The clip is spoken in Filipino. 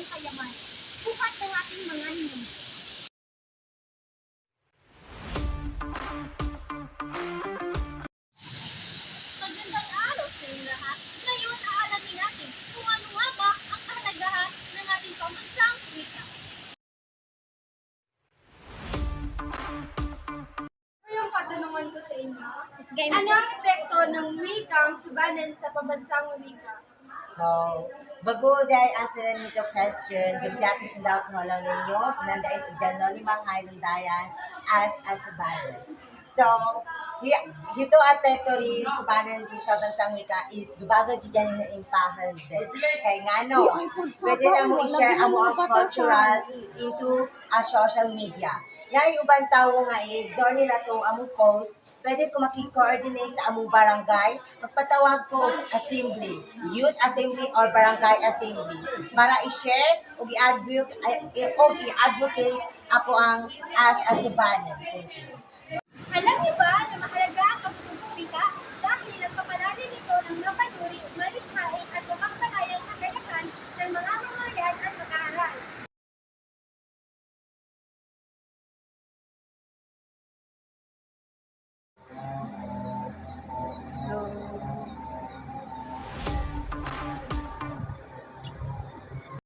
iyong kayamanan. Buhat ng ating mga ninuno. Sa inyo lahat. Ngayon, aalamin natin kung ano nga ba ang kahalagahan ng ating pambansang wika. Ano, ano, ano ang epekto ng wikang subanan sa pambansang wika? So, bago dahil answeran nito question, gabiyati sa daw ko lang ninyo, inanday si Janon ni Mang Hailong Dayan as a subanan. So, hi- hito apekto rin subanan din sa bansang wika is gubaga dyan na impahan din. Kaya nga no, pwede na mo i-share ang ang cultural into a social media. Yan yung ibang tao nga eh, door nila to among post, pwede ko makikoordinate sa among barangay, magpatawag ko assembly, youth assembly or barangay assembly para i-share o i-advocate, o ako ang as a subanan. Thank you.